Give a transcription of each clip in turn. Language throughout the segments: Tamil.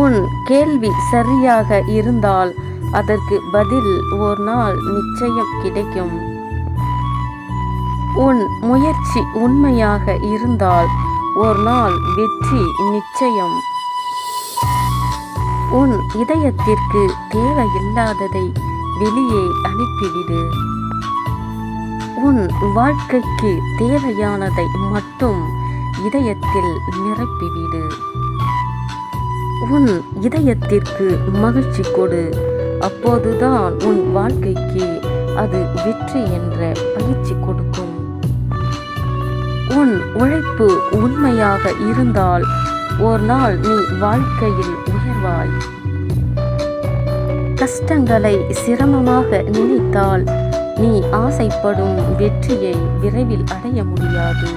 உன் கேள்வி சரியாக இருந்தால் அதற்கு பதில் ஒரு நாள் நிச்சயம் கிடைக்கும். உன் முயற்சி உண்மையாக இருந்தால் ஒரு நாள் வெற்றி நிச்சயம். உன் இதயத்திற்கு தேவையில்லாததை வெளியே அனுப்பிவிடு. உன் வாழ்க்கைக்கு தேவையானதை மட்டும் இதயத்தில் நிரப்பிவிடு. உன் இதயத்திற்கு மகிழ்ச்சி கொடு. அப்போதுதான் உன் வாழ்க்கைக்கு அது வெற்றி என்ற பயிற்சி கொடுக்கும். உன் உழைப்பு உண்மையாக இருந்தால் ஒரு நாள் நீ வாழ்க்கையில் உயர்வாய். கஷ்டங்களை சிரமமாக நினைத்தால் நீ ஆசைப்படும் வெற்றியை விரைவில் அடைய முடியாது.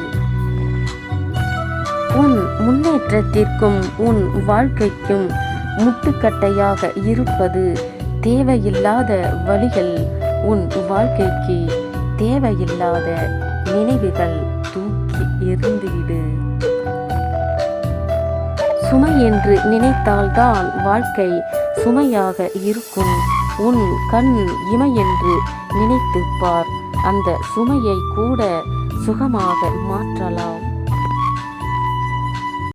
உன் முன்னேற்றத்திற்கும் உன் வாழ்க்கைக்கும் முட்டுக்கட்டையாக இருப்பது தேவையில்லாத வழிகள். உன் வாழ்க்கைக்கு தேவையில்லாத நினைவுகள் தூக்கி எறிந்துவிடு. சுமை என்று நினைத்தால்தான் வாழ்க்கை சுமையாக இருக்கும். உன் கண் இமை என்று நினைத்துப் பார் அந்த சுமையை கூட சுகமாக மாற்றலாம்.